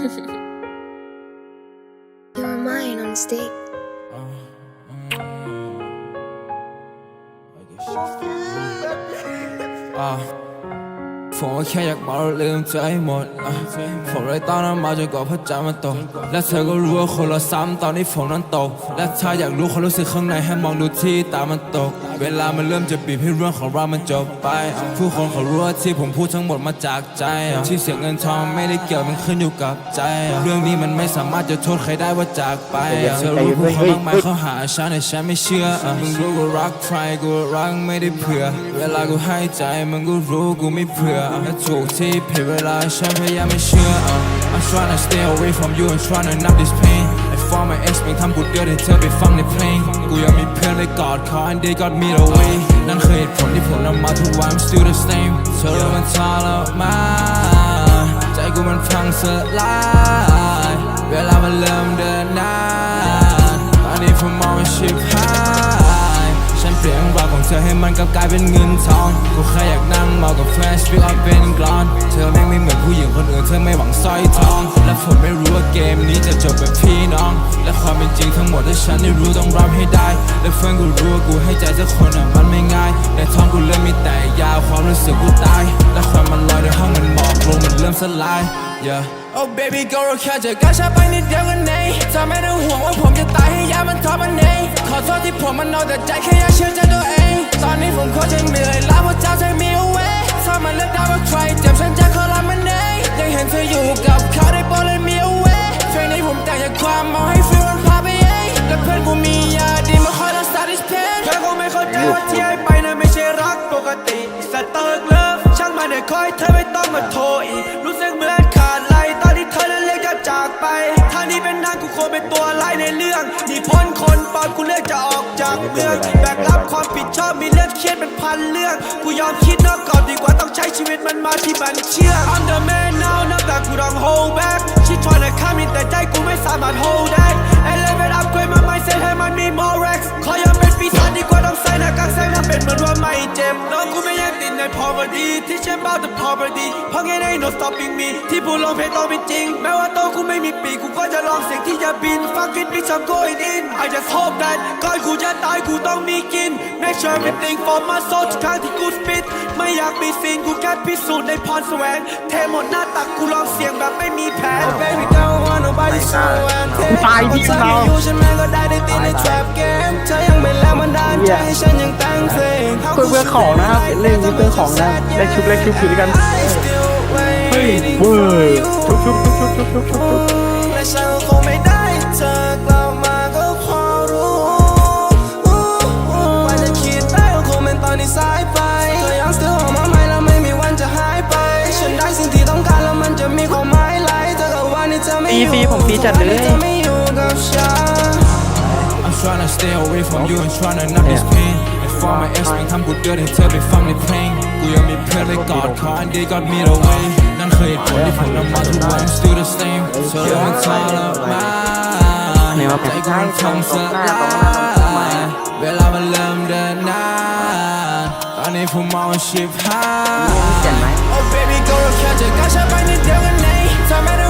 You're mine on stage. Uh, ผมว่าแค่อยากเมาแล้วลืมใจหมดอะผมเลยตอนนั้นมาจนกว่าพระจันทร์มันตก และเธอก็รู้ว่าคนละซ้ำตอนนี้ฝนนั้นตก และถ้าอยากรู้ความรู้สึกข้างในให้มองดูที่ตามันตก เวลามันเริ่มจะบีบให้เรื่องของเรามันจบไป ผู้คนเขารู้ว่าที่ผมพูดทั้งหมดมาจากใจ ที่เสียเงินทองไม่ได้เกี่ยวมันขึ้นอยู่กับใจ เรื่องนี้มันไม่สามารถจะโทษใครได้ว่าจากไปเธอรู้ผู้คนมากมายเขาหาฉันแต่ฉันไม่เชื่อมึงรู้กูรักใครกูรักไม่ได้เผื่อ เวลากูให้ใจมึงก็รู้กูไม่เผื่ออะและถูกที่ผิดเวลาฉันพยายามไม่เชื่อ I'm trying to stay away from you and trying to numb this pain ไอ้ for my ex มึงทำกูเดือดให้เธอไปฟังในเพลงกูยังมีเพื่อนเลยกอดเขา and they got me the way นั่นคือเหตุผลที่ผมนำมาทุกวัน I'm still the same เธอมันทรมานใจกูมันพังสลายเวลามันเริ่มเดิน มันกลับกลายเป็นเงินทองกูแค่อยากนั่งเมากับแฟน speak up เป็นกลอน เธอแม่งไม่เหมือนผู้หญิงคนอื่นเธอไม่หวังสร้อยทอง และผมไม่รู้ว่าเกมนี้จะจบแบบพี่น้อง และความเป็นจริงทั้งหมดที่ฉันได้รู้ต้องรับให้ได้ และเพื่อนกูรู้ว่ากูให้ใจสักคนอะมันไม่ง่าย ในท้องกูเริ่มมีแต่ยาความรู้สึกกูตาย และความมันลอยในห้องมันหมอกลงมันเริ่มสลาย yeah Oh baby girl เราแค่เจะก้าวช้าไปนิดเดียวกันเองเธอไม่ต้องห่วงว่าผมจะตายให้ยามันทอมันเองขอโทษที่ผมมันเอาแต่ใจแค่อยากเชื่อใจตัวเอง ตอนนี้ผมโคตรจะเหนื่อยแล้าเพระเจ้าใจมีเอาไว้ถ้ามันเลือกได้ว่าใครเจ็บฉันจะขอรับมันเองยังเห็นเธออยู่กับเขาได้โปรดเลยมีเอาไว้เพลงนี้ผมแต่งจากความเมาให้ฟีลมันพาไปเองและเพื่อนกูมียาดีมาคอยรักษา this pain เธอคงไม่เข้าใจว่าที่ให้ไปนั้นไม่ใช่รักปกติสเติร์กเลิฟช่างมันเดี๋ยวคอยเธอไม่ต้องมาโทรอีก ตัวร้ายในเรื่องนี่พ้นคนปอนกูเลือกจะออกจากเมืองแบกรับความผิดชอบมีเรื่องเครียดเป็นพันเรื่อง กูยอมคิดนอกกรอบดีกว่าต้องใช้ชีวิตมันมาที่บัญชี ไม่ยังติดใน poverty ที่ฉัน about the poverty เพราะไงได้ no stopping me ที่พูดลงเพลงต้องเป็นจริง แม้ว่าโตกูไม่มีปีกกูก็จะลองเสียงที่จะบิน fuck it bitch I'm going in I just hope that ก่อนกูจะตายกูต้องมีกิน make sure everything for my soul ทุกครั้งที่กู spit ไม่อยากมีซีนกูแค่พิสูจน์ในพรแสวง เทหมดหน้าตักกูลองเสียงแบบไม่มีแผน baby don't want nobody so and ตายพี่เราเพื่อเพื่อของนะครับเล่นนี้เพื่อของนะแลกชุบแลกชุบอยู่ด้วยกันเฮ้ยเวอร์ชุบชุบชุบชุบชุบชุบชุบตีฟีผมตีจัดเลย วันนี้เธอไม่อยู่กับฉัน I'm trying to stay away from you and trying to numb this pain And for my ex มึงทำกูเดือดให้เธอไปฟังในเพลงกูยังมีเพื่อนเลยกอดเขา and they got me the way นั่นคือเหตุผลที่ผมนำมาทุกวัน I'm still the same เธอมันทรมานใจกูมันพังสลายเวลามันเริ่มเดินนานตอนนี้ผมมองว่าชิบหาย Oh baby girl เราแค่จะก้าวช้าไปนิดเดียวกันเองเธอไม่ต้องห่วงว่าผ